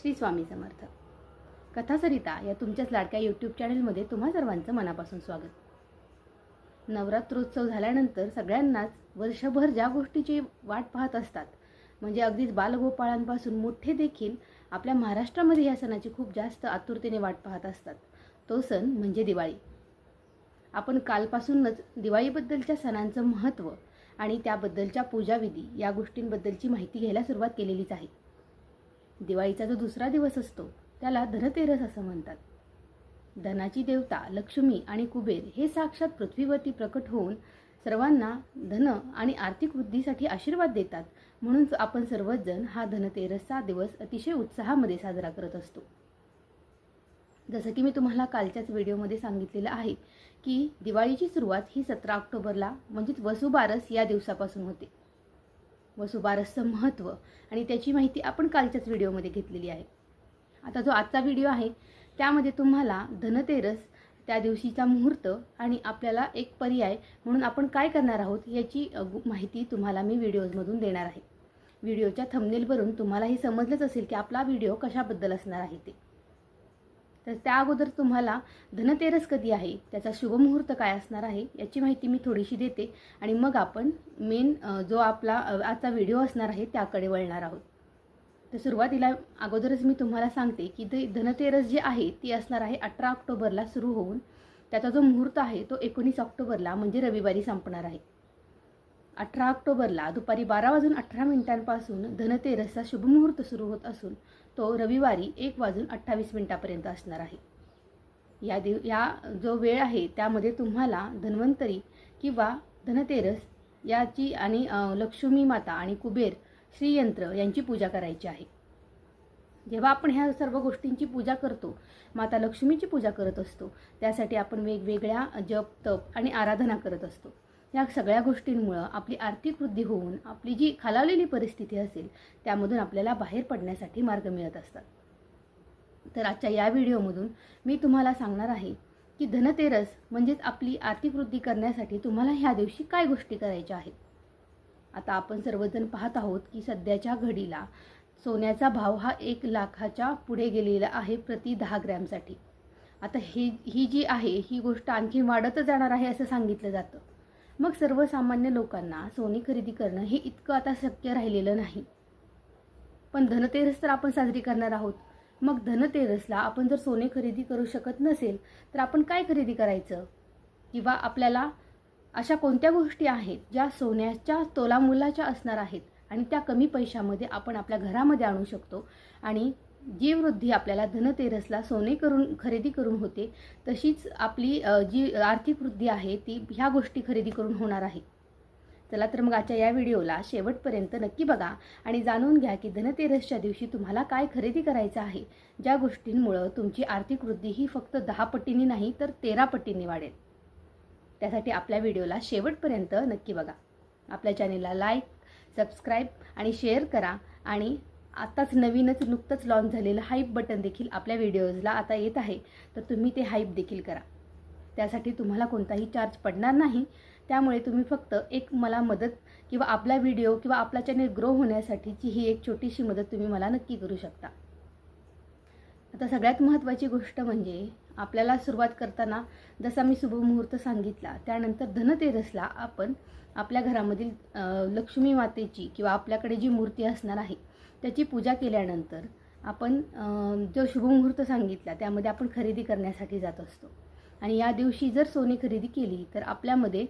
श्री स्वामी समर्थ. कथासरिता या तुमच्याच लाडक्या यूट्यूब चॅनलमध्ये तुम्हा सर्वांचं मनापासून स्वागत. नवरात्रोत्सव झाल्यानंतर सगळ्यांनाच वर्षभर ज्या गोष्टीची वाट पाहत असतात म्हणजे अगदीच बालगोपाळांपासून मोठे देखील आपल्या महाराष्ट्रामध्ये या सणाची खूप जास्त आतुरतेने वाट पाहत असतात. तो सण म्हणजे दिवाळी. आपण कालपासूनच दिवाळीबद्दलच्या सणांचं महत्त्व आणि त्याबद्दलच्या पूजाविधी या गोष्टींबद्दलची माहिती घ्यायला सुरुवात केलेलीच आहे. दिवाळीचा जो दुसरा दिवस असतो त्याला धनतेरस असं म्हणतात. धनाची देवता लक्ष्मी आणि कुबेर हे साक्षात पृथ्वीवरती प्रकट होऊन सर्वांना धन आणि आर्थिक वृद्धीसाठी आशीर्वाद देतात. म्हणून आपण सर्वजण हा धनतेरसचा दिवस अतिशय उत्साहामध्ये साजरा करत असतो. जसं की मी तुम्हाला कालच्याच व्हिडिओमध्ये सांगितलेलं आहे की दिवाळीची सुरुवात ही सतरा ऑक्टोबरला म्हणजेच वसुबारस या दिवसापासून होते. व सुबारसचं महत्त्व. आणि त्याची माहिती आपण कालच्याच व्हिडिओमध्ये घेतलेली आहे. आता जो आजचा व्हिडिओ आहे त्यामध्ये तुम्हाला धनतेरस त्या दिवशीचा मुहूर्त आणि आपल्याला एक पर्याय म्हणून आपण काय करणार आहोत याची गु- माहिती तुम्हाला मी व्हिडिओजमधून देणार आहे. व्हिडिओच्या थंबनेलवरून तुम्हाला हे समजलंच असेल की आपला व्हिडिओ कशाबद्दल असणार आहे ते. तर त्या अगोदर तुम्हाला धनतेरस कधी आहे? त्याचा शुभमुहूर्त काय असणार आहे? याची माहिती मी थोडीशी देते. आणि मग आपण मेन जो आपला आजचा व्हिडिओ असणार आहे त्याकडे वळणार आहोत. तर सुरुवातीला अगोदरच मी तुम्हाला सांगते की ते धनतेरस जी आहे ती असणार आहे अठरा ऑक्टोबरला सुरू होऊन त्याचा जो मुहूर्त आहे तो एकोणीस ऑक्टोबरला म्हणजे रविवारी संपणार आहे. अठरा ऑक्टोबरला दुपारी बारा वाजून अठरा मिनिटांपासून धनतेरसचा शुभमुहूर्त सुरू होत असून तो रविवारी एक वाजून अठ्ठावीस मिनिटापर्यंत असणार आहे. या दिव या जो वेळ आहे त्यामध्ये तुम्हाला धन्वंतरी किंवा धनतेरस याची आणि लक्ष्मी माता आणि कुबेर श्रीयंत्र यांची पूजा करायची आहे. जेव्हा आपण ह्या सर्व गोष्टींची पूजा करतो माता लक्ष्मीची पूजा करत असतो त्यासाठी आपण वेगवेगळ्या जप तप आणि आराधना करत असतो. या सगळ्या गोष्टींमुळं आपली आर्थिक वृद्धी होऊन आपली जी खालावलेली परिस्थिती असेल त्यामधून आपल्याला बाहेर पडण्यासाठी मार्ग मिळत असतात. तर आजच्या या व्हिडिओमधून मी तुम्हाला सांगणार आहे की धनतेरस म्हणजेच आपली आर्थिक वृद्धी करण्यासाठी तुम्हाला ह्या दिवशी काय गोष्टी करायच्या आहेत. आता आपण सर्वजण पाहत आहोत की सध्याच्या घडीला सोन्याचा भाव हा एक लाखाच्या पुढे गेलेला आहे प्रति दहा ग्रॅमसाठी. आता ही ही जी आहे ही गोष्ट आणखी वाढतच जाणार आहे असं सांगितलं जातं. मग सर्वसामान्य लोकांना सोने खरेदी करणं हे इतकं आता शक्य राहिलेलं नाही. पण धनतेरस तर आपण साजरी करणार आहोत. मग धनतेरसला आपण जर सोने खरेदी करू शकत नसेल तर आपण काय खरेदी करायचं? किंवा आपल्याला अशा कोणत्या गोष्टी आहेत ज्या सोन्याच्या तोलामोलाच्या असणार आहेत आणि त्या कमी पैशामध्ये आपण आपल्या घरामध्ये आणू शकतो आणि जी वृद्धी आपल्याला धनतेरसला सोने करून खरेदी करून होते तशीच आपली जी आर्थिक वृद्धी आहे ती ह्या गोष्टी खरेदी करून होणार आहे. चला तर मग आजच्या या व्हिडिओला शेवटपर्यंत नक्की बघा आणि जाणून घ्या की धनतेरसच्या दिवशी तुम्हाला काय खरेदी करायचं आहे. ज्या गोष्टींमुळं तुमची आर्थिक वृद्धी ही फक्त दहा पटींनी नाही तर तेरा पटींनी वाढेल. त्यासाठी आपल्या व्हिडिओला शेवटपर्यंत नक्की बघा. आपल्या चॅनेलला लाईक सबस्क्राईब आणि शेअर करा आणि आत्ताच नवीनच नुकतंच लॉन्च झालेलं हाईप बटन देखील आपल्या व्हिडिओजला आता येत आहे. तर तुम्ही ते हाईप देखील करा. त्यासाठी तुम्हाला कोणताही चार्ज पडणार नाही. त्यामुळे तुम्ही फक्त एक मला मदत किंवा आपला व्हिडिओ किंवा आपला चॅनेल ग्रो होण्यासाठीची ही एक छोटीशी मदत तुम्ही मला नक्की करू शकता. आता सगळ्यात महत्त्वाची गोष्ट म्हणजे आपल्याला सुरुवात करताना जसा मी शुभमुहूर्त सांगितला त्यानंतर धनतेरसला आपण आपल्या घरामधील लक्ष्मी मातेची किंवा आपल्याकडे जी मूर्ती असणार आहे त्याची पूजा केल्यानंतर आपण जो शुभमुहूर्त सांगितला त्यामध्ये आपण खरेदी करण्यासाठी जात असतो. आणि या दिवशी जर सोने खरेदी केली तर आपल्यामध्ये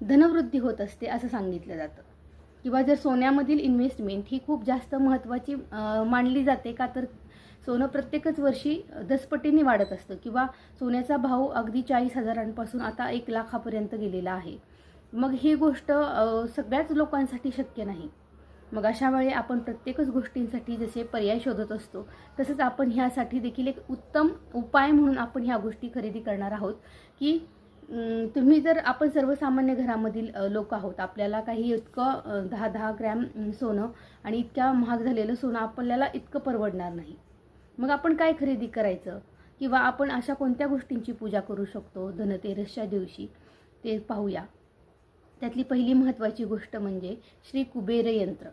धनवृद्धी होत असते असं सांगितलं जातं. किंवा जर सोन्यामधील इन्व्हेस्टमेंट ही खूप जास्त महत्त्वाची मानली जाते का तर सोनं प्रत्येकच वर्षी दसपटीने वाढत असतं. किंवा सोन्याचा भाव अगदी चाळीस हजारांपासून आता एक लाखापर्यंत गेलेला आहे. मग ही गोष्ट सगळ्याच लोकांसाठी शक्य नाही. मग अशा वेळी आपण प्रत्येकच गोष्टींसाठी जसे पर्याय शोधत असतो तसंच आपण ह्यासाठी देखील एक उत्तम उपाय म्हणून आपण ह्या गोष्टी खरेदी करणार आहोत की तुम्ही जर आपण सर्वसामान्य घरामधील लोक आहोत आपल्याला काही इतकं दहा दहा ग्रॅम सोनं आणि इतक्या महाग झालेलं सोनं आपल्याला इतकं परवडणार नाही. मग आपण काय खरेदी करायचं? किंवा आपण अशा कोणत्या गोष्टींची पूजा करू शकतो? धनतेरसच्या दिवशी ते पाहूया. त्यातली पहिली महत्त्वाची गोष्ट म्हणजे श्री कुबेर यंत्र.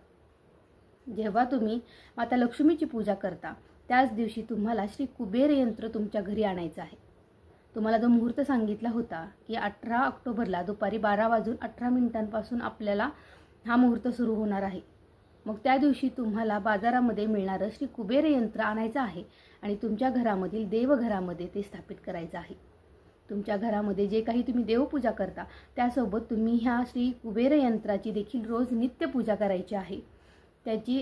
जेव्हा तुम्ही माता लक्ष्मीची पूजा करता त्याच दिवशी तुम्हाला श्री कुबेर यंत्र तुमच्या घरी आणायचं आहे. तुम्हाला जो मुहूर्त सांगितला होता की अठरा ऑक्टोबरला दुपारी बारा वाजून अठरा मिनिटांपासून आपल्याला हा मुहूर्त सुरू होणार आहे. मग त्या दिवशी तुम्हाला बाजारामध्ये मिळणारं श्री कुबेर यंत्र आणायचं आहे आणि तुमच्या घरामधील देवघरामध्ये ते स्थापित करायचं आहे. तुमच्या घरामध्ये जे काही तुम्ही देवपूजा करता त्यासोबत तुम्ही ह्या श्री कुबेर यंत्राची देखील रोज नित्य पूजा करायची आहे. त्याची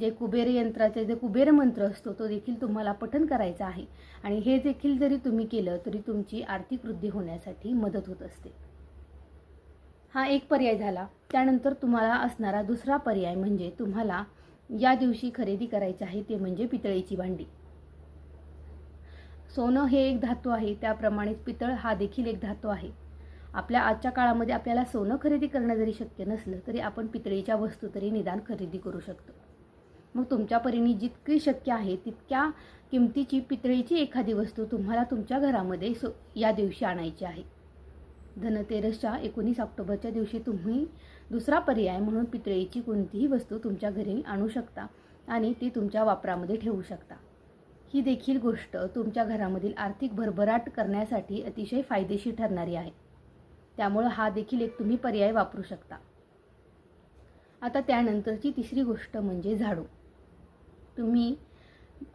जे कुबेर यंत्राचे जे कुबेर मंत्र असतो तो देखील तुम्हाला पठन करायचा आहे. आणि हे देखील जरी तुम्ही केलं तरी तुमची आर्थिक वृद्धी होण्यासाठी मदत होत असते. हा एक पर्याय झाला. त्यानंतर तुम्हाला असणारा दुसरा पर्याय म्हणजे तुम्हाला या दिवशी खरेदी करायची आहे ते म्हणजे पितळेची भांडी. सोनं हे एक धातू आहे त्याप्रमाणेच पितळ हा देखील एक धातू आहे. आपल्या आजच्या काळामध्ये आपल्याला सोनं खरेदी करणं जरी शक्य नसलं तरी आपण पितळीच्या वस्तू तरी निदान खरेदी करू शकतो. मग तुमच्या परीने जितकी शक्य आहे तितक्या किमतीची पितळीची एखादी वस्तू तुम्हाला तुमच्या घरामध्ये सो या दिवशी आणायची आहे. धनतेरसच्या एकोणीस ऑक्टोबरच्या दिवशी तुम्ही दुसरा पर्याय म्हणून पितळीची कोणतीही वस्तू तुमच्या घरी आणू शकता आणि ती तुमच्या वापरामध्ये ठेवू शकता. ही देखील गोष्ट तुमच्या घरामधील आर्थिक भरभराट करण्यासाठी अतिशय फायदेशीर ठरणारी आहे. त्यामुळं हा देखील एक तुम्ही पर्याय वापरू शकता. आता त्यानंतरची तिसरी गोष्ट म्हणजे झाडू. तुम्ही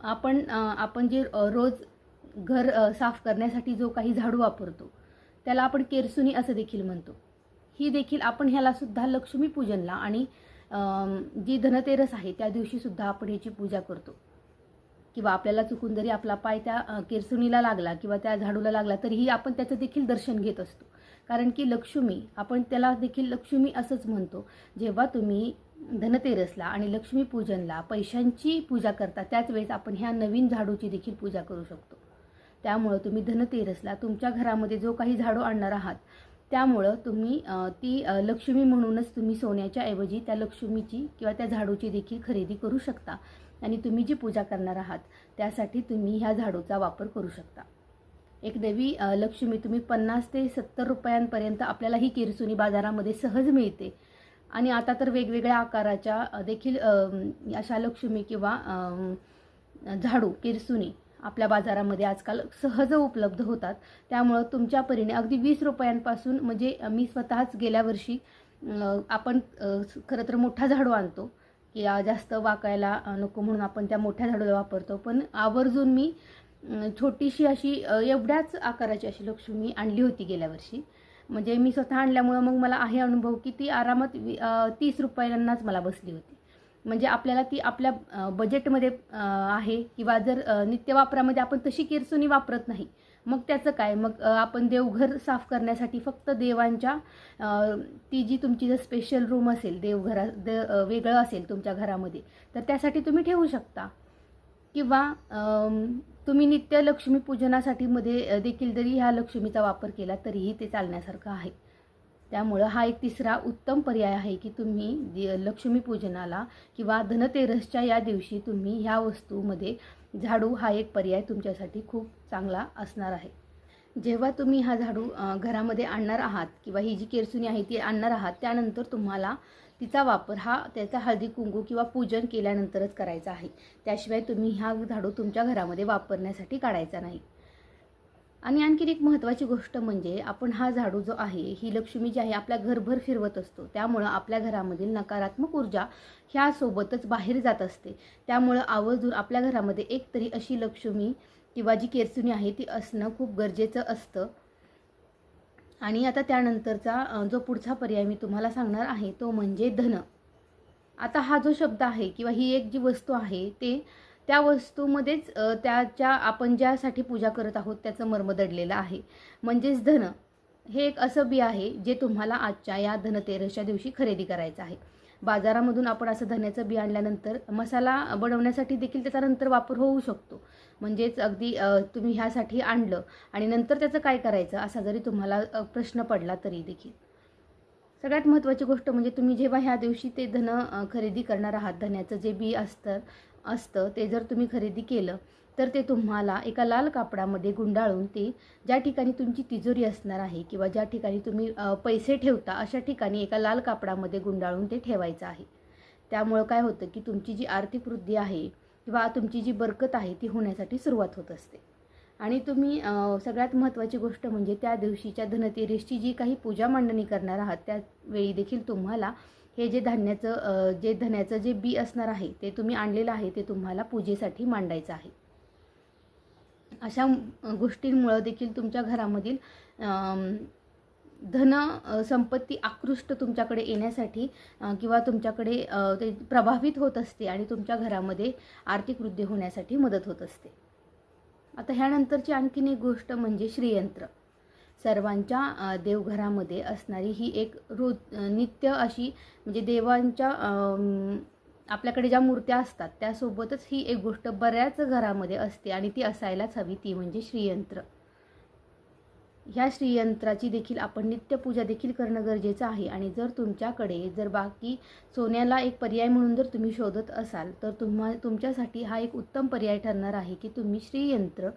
आपण आपण जे रोज घर साफ करण्यासाठी जो काही झाडू वापरतो त्याला आपण केरसुनी असं देखील म्हणतो. ही देखील आपण ह्यालासुद्धा लक्ष्मीपूजनला आणि जी धनतेरस आहे त्या दिवशीसुद्धा आपण ह्याची पूजा करतो. किंवा आपल्याला चुकून जरी आपला पाय त्या केरसुणीला केरसुनीला लागला किंवा त्या झाडूला लागला तरीही आपण त्याचं देखील दर्शन घेत असतो. कारण की लक्ष्मी आपण त्याला देखील लक्ष्मी असंच म्हणतो. जेव्हा तुम्ही धनतेरसला आणि लक्ष्मीपूजनला पैशांची पूजा करता त्याच वेळेस आपण ह्या नवीन झाडूची देखील पूजा करू शकतो. त्यामुळं तुम्ही धनतेरसला तुमच्या घरामध्ये जो काही झाडू आणणार आहात त्यामुळं तुम्ही ती लक्ष्मी म्हणूनच तुम्ही सोन्याच्या ऐवजी त्या लक्ष्मीची किंवा त्या झाडूची देखील खरेदी करू शकता. आणि तुम्ही जी पूजा करणार आहात त्यासाठी तुम्ही ह्या झाडूचा वापर करू शकता. एक देवी लक्ष्मी तुम्ही पन्नास ते सत्तर रुपयांपर्यंत आपल्याला ही किरसुनी बाजारामध्ये सहज मिळते. आणि आता तर वेगवेगळ्या आकाराच्या देखील अशा लक्ष्मी किंवा झाडू किरसुनी आपल्या बाजारामध्ये आजकाल सहज उपलब्ध होतात. त्यामुळं तुमच्या परीने अगदी वीस रुपयांपासून म्हणजे मी स्वतःच गेल्या वर्षी आपण खरं तर मोठा झाडू आणतो. की जास्त वाकायला नको म्हणून आपण त्या मोठ्या झाडूला वापरतो. पण आवर्जून मी छोटीशी अशी एवढ्याच आकाराची अशी लक्ष्मी आणली होती गेल्या वर्षी. म्हणजे मी स्वतः आणल्यामुळं मग मला आहे अनुभव की ती आरामात वी- तीस रुपयांनाच मला बसली होती. म्हणजे आपल्याला ती आपल्या बजेटमध्ये आहे किंवा जर नित्य नित्यवापरामध्ये आपण तशी किरसुनी वापरत नाही मग त्याचं काय? मग आपण देवघर साफ करण्यासाठी फक्त देवांच्या ती जी तुमची जर स्पेशल रूम असेल देवघरा दे वेगळं असेल तुमच्या घरामध्ये तर त्यासाठी तुम्ही ठेवू शकता. किंवा तुम्ही नित्य लक्ष्मीपूजनासाठी मध्ये देखील जरी ह्या लक्ष्मीचा वापर केला तरीही ते चालण्यासारखं आहे. त्यामुळं हा एक तिसरा उत्तम पर्याय आहे की तुम्ही दि- लक्ष्मीपूजनाला किंवा धनतेरसच्या या दिवशी तुम्ही ह्या वस्तूमध्ये झाडू हा एक पर्याय तुमच्यासाठी खूप चांगला असणार आहे. जेव्हा तुम्ही हा झाडू घरामध्ये आणणार आहात किंवा ही जी केरसुनी आहे ती आणणार आहात त्यानंतर तुम्हाला तिचा वापर हा त्याचा हळदी कुंकू किंवा पूजन केल्यानंतरच करायचा आहे. त्याशिवाय तुम्ही हा झाडू तुमच्या घरामध्ये वापरण्यासाठी काढायचा नाही. आणि आणखीन एक महत्त्वाची गोष्ट म्हणजे आपण हा झाडू जो आहे ही लक्ष्मी जी आहे आपल्या घरभर फिरवत असतो. त्यामुळं आपल्या घरामधील नकारात्मक ऊर्जा ह्यासोबतच बाहेर जात असते. त्यामुळं आवर्जून आपल्या घरामध्ये एक तरी अशी लक्ष्मी किंवा जी केरसुनी आहे ती असणं खूप गरजेचं असतं. आणि आता त्यानंतरचा जो पुढचा पर्याय मी तुम्हाला सांगणार आहे तो म्हणजे धन. आता हा जो शब्द आहे किंवा ही एक जी वस्तू आहे ते त्या वस्तूमध्येच त्याच्या आपण ज्यासाठी पूजा करत आहोत त्याचं मर्म दडलेलं आहे. म्हणजेच धन. हे एक असं बी आहे जे तुम्हाला आजच्या या धनतेरसच्या दिवशी खरेदी करायचं आहे. बाजारामधून आपण असं धन्याचं बी आणल्यानंतर मसाला बनवण्यासाठी देखील त्याचा नंतर वापर होऊ शकतो. म्हणजेच अगदी तुम्ही ह्यासाठी आणलं आणि नंतर त्याचं काय करायचं असा जरी तुम्हाला प्रश्न पडला तरी देखील. सगळ्यात महत्त्वाची गोष्ट म्हणजे तुम्ही जेव्हा ह्या दिवशी ते धन खरेदी करणार आहात धन्याचं जे बी असतं असतं ते जर तुम्ही खरेदी केलं तर ते तुम्हाला एका लाल कापडामध्ये गुंडाळून ते ज्या ठिकाणी तुमची तिजोरी असणार आहे किंवा ज्या ठिकाणी तुम्ही पैसे ठेवता अशा ठिकाणी एका लाल कापडामध्ये गुंडाळून ते ठेवायचं आहे. त्यामुळं काय होतं की तुमची जी आर्थिक वृद्धी आहे किंवा तुमची जी बरकत आहे ती होण्यासाठी सुरुवात होत असते. आणि तुम्ही सगळ्यात महत्त्वाची गोष्ट म्हणजे त्या दिवशीच्या धनतेरसची जी काही पूजा मांडणी करणार आहात त्यावेळी देखील तुम्हाला हे जे धान्याचं जे धन्याचं जे बी असणार आहे ते तुम्ही आणलेलं आहे ते तुम्हाला पूजेसाठी मांडायचं आहे. अशा गोष्टींमुळं देखील तुमच्या घरामधील धन संपत्ती आकृष्ट तुमच्याकडे येण्यासाठी किंवा तुमच्याकडे ते प्रभावित होत असते आणि तुमच्या घरामध्ये आर्थिक वृद्धी होण्यासाठी मदत होत असते. आता ह्यानंतरची आणखीन एक गोष्ट म्हणजे श्रीयंत्र. सर्वांच्या देवघरामध्ये असणारी ही एक रोज नित्य अशी म्हणजे देवांच्या आपल्याकडे ज्या मूर्त्या असतात त्यासोबतच ही एक गोष्ट बऱ्याच घरामध्ये असते आणि ती असायलाच हवी ती म्हणजे श्रीयंत्र. ह्या श्रीयंत्राची देखील आपण नित्यपूजा देखील करणं गरजेचं आहे आणि जर तुमच्याकडे जर बाकी सोन्याला एक पर्याय म्हणून जर तुम्ही शोधत असाल तर तुम्हा तुमच्यासाठी हा एक उत्तम पर्याय ठरणार आहे की तुम्ही श्रीयंत्र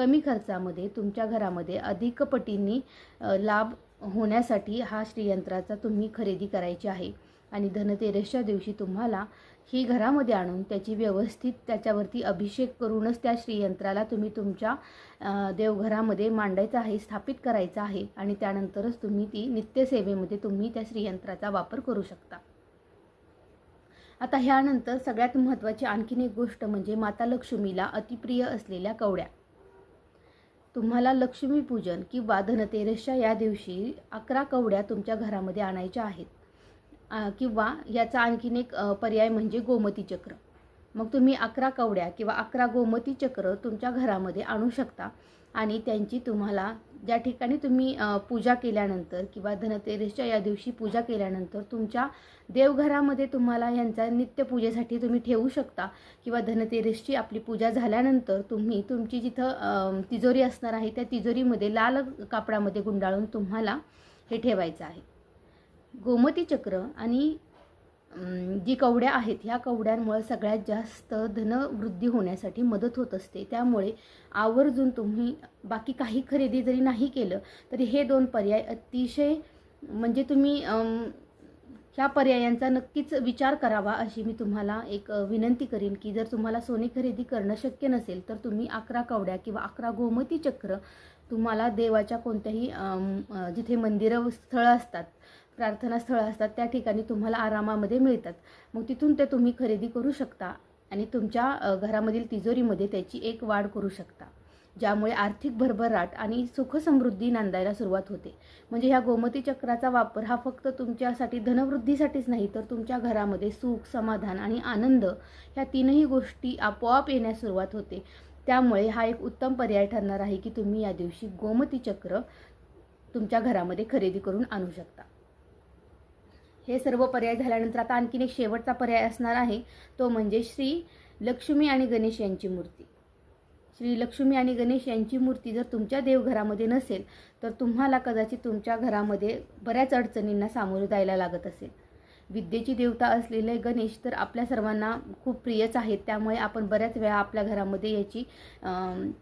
कमी खर्चामध्ये तुमच्या घरामध्ये अधिक पटींनी लाभ होण्यासाठी हा श्रीयंत्राचा तुम्ही खरेदी करायची आहे. आणि धनतेरसच्या दिवशी तुम्हाला ही घरामध्ये आणून त्याची व्यवस्थित त्याच्यावरती अभिषेक करूनच त्या श्रीयंत्राला तुम्ही तुमच्या देवघरामध्ये मांडायचं आहे स्थापित करायचं आहे. आणि त्यानंतरच तुम्ही ती नित्यसेवेमध्ये तुम्ही त्या श्रीयंत्राचा वापर करू शकता. आता ह्यानंतर सगळ्यात महत्त्वाची आणखीन एक गोष्ट म्हणजे माता लक्ष्मीला अतिप्रिय असलेल्या कवड्या. तुम्हाला लक्ष्मीपूजन किंवा धनतेरसच्या या दिवशी अकरा कवड्या तुमच्या घरामध्ये आणायच्या आहेत. किंवा याचा आणखीन एक पर्याय म्हणजे गोमती चक्र. मग तुम्ही अकरा कवड्या किंवा अकरा गोमती चक्र तुमच्या घरामध्ये आणू शकता. आणि त्यांची तुम्हाला ज्या ठिकाणी तुम्ही पूजा केल्यानंतर किंवा धनतेरसच्या या दिवशी पूजा केल्यानंतर तुमच्या देवघरामध्ये तुम्हाला यांचा नित्यपूजेसाठी तुम्ही ठेवू शकता किंवा धनतेरसची आपली पूजा झाल्यानंतर तुम्ही तुमची जिथं तिजोरी असणार आहे त्या तिजोरीमध्ये लाल कापडामध्ये गुंडाळून तुम्हाला हे ठेवायचं आहे. गोमती चक्र आणि जी कवड्या आहेत ह्या कवड्यांमुळे सगळ्यात जास्त धनवृद्धी होण्यासाठी मदत होत असते. त्यामुळे आवर्जून तुम्ही बाकी काही खरेदी जरी नाही केलं तरी हे दोन पर्याय अतिशय म्हणजे तुम्ही ह्या पर्यायांचा नक्कीच विचार करावा अशी मी तुम्हाला एक विनंती करीन की जर तुम्हाला सोने खरेदी करणं शक्य नसेल तर तुम्ही अकरा कवड्या किंवा अकरा गोमती चक्र तुम्हाला देवाच्या कोणत्याही जिथे मंदिरं स्थळं असतात प्रार्थना स्थळं असतात त्या ठिकाणी तुम्हाला आरामामध्ये मिळतात. मग तिथून ते तुम्ही खरेदी करू शकता आणि तुमच्या घरामधील तिजोरीमध्ये त्याची एक वाढ करू शकता. ज्यामुळे आर्थिक भरभराट आणि सुखसमृद्धी नांदायला सुरुवात होते. म्हणजे ह्या गोमती चक्राचा वापर हा फक्त तुमच्यासाठी धनवृद्धीसाठीच नाही तर तुमच्या घरामध्ये सुख समाधान आणि आनंद ह्या तीनही गोष्टी आपोआप येण्यास सुरुवात होते. त्यामुळे हा एक उत्तम पर्याय ठरणार आहे की तुम्ही या दिवशी गोमती चक्र तुमच्या घरामध्ये खरेदी करून आणू शकता. हे सर्व पर्याय झाल्यानंतर आता आणखीन एक शेवटचा पर्याय असणार आहे. तो म्हणजे श्री लक्ष्मी आणि गणेश यांची मूर्ती. श्री लक्ष्मी आणि गणेश यांची मूर्ती जर तुमच्या देवघरामध्ये नसेल तर तुम्हाला कदाचित तुमच्या घरामध्ये बऱ्याच अडचणींना सामोरं जायला लागत असेल. विद्येची देवता असलेले गणेश तर आपल्या सर्वांना खूप प्रियच आहेत. त्यामुळे आपण बऱ्याच वेळा आपल्या घरामध्ये याची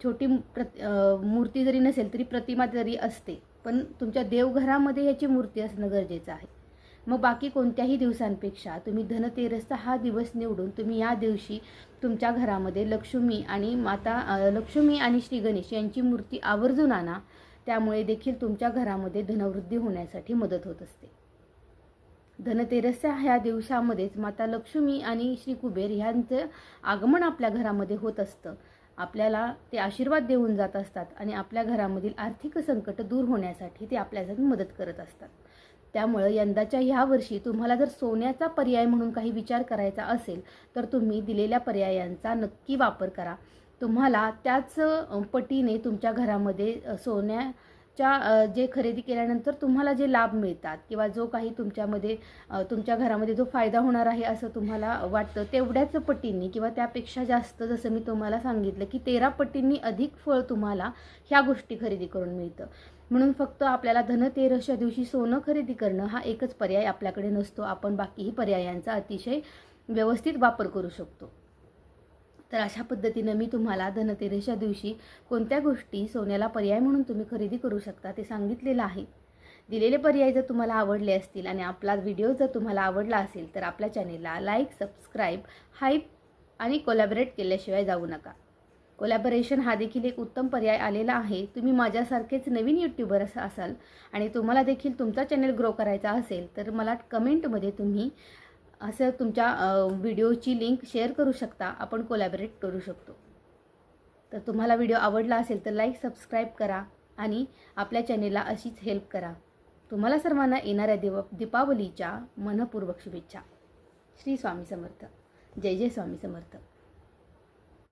छोटी प्रत मूर्ती जरी नसेल तरी प्रतिमा जरी असते पण तुमच्या देवघरामध्ये याची मूर्ती असणं गरजेचं आहे. मग बाकी कोणत्याही दिवसांपेक्षा तुम्ही धनतेरसचा हा दिवस निवडून तुम्ही या दिवशी तुमच्या घरामध्ये लक्ष्मी आणि माता लक्ष्मी आणि श्री गणेश यांची मूर्ती आवर्जून आणा. त्यामुळे देखील तुमच्या घरामध्ये धनवृद्धी होण्यासाठी मदत होत असते. धनतेरसच्या ह्या दिवसामध्येच माता लक्ष्मी आणि श्री कुबेर ह्यांचं आगमन आपल्या घरामध्ये होत असतं. आपल्याला ते आशीर्वाद देऊन जात असतात आणि आपल्या घरामधील आर्थिक संकट दूर होण्यासाठी ते आपल्यासाठी मदत करत असतात. त्यामुळं यंदाच्या ह्या वर्षी तुम्हाला जर सोन्याचा पर्याय म्हणून काही विचार करायचा असेल तर तुम्ही दिलेल्या पर्यायांचा नक्की वापर करा. तुम्हाला त्याच पटीने तुमच्या घरामध्ये सोन्या च्या जे खरेदी केल्यानंतर तुम्हाला जे लाभ मिळतात किंवा जो काही तुमच्यामध्ये तुमच्या घरामध्ये जो फायदा होणार आहे असं तुम्हाला वाटतं तेवढ्याच पटींनी किंवा त्यापेक्षा जास्त जसं मी तुम्हाला सांगितलं की तेरा पटींनी अधिक फळ तुम्हाला ह्या गोष्टी खरेदी करून मिळतं. म्हणून फक्त आपल्याला धनतेरसच्या दिवशी सोनं खरेदी करणं हा एकच पर्याय आपल्याकडे नसतो. आपण बाकीही पर्यायांचा अतिशय व्यवस्थित वापर करू शकतो. तर अशा पद्धतीनं मी तुम्हाला धनतेरसच्या दिवशी कोणत्या गोष्टी सोन्याला पर्याय म्हणून तुम्ही खरेदी करू शकता ते सांगितलेलं आहे. दिलेले पर्याय जर तुम्हाला आवडले असतील आणि आपला व्हिडिओ जर तुम्हाला आवडला असेल तर आपल्या चॅनेलला लाईक सबस्क्राईब हाईप आणि कोलॅबरेट केल्याशिवाय जाऊ नका. कोलॅबरेशन हा देखील एक उत्तम पर्याय आलेला आहे. तुम्ही माझ्यासारखेच नवीन यूट्यूबर असं असाल आणि तुम्हाला देखील तुमचा चॅनल ग्रो करायचा असेल तर मला कमेंटमध्ये तुम्ही असं तुमच्या व्हिडिओची लिंक शेअर करू शकता. आपण कोलॅबरेट करू शकतो. तर तुम्हाला व्हिडिओ आवडला असेल तर लाईक सबस्क्राईब करा आणि आपल्या चॅनेलला अशीच हेल्प करा. तुम्हाला सर्वांना येणाऱ्या दिव दीपावलीच्या मनपूर्वक शुभेच्छा. श्री स्वामी समर्थ. जय जय स्वामी समर्थ.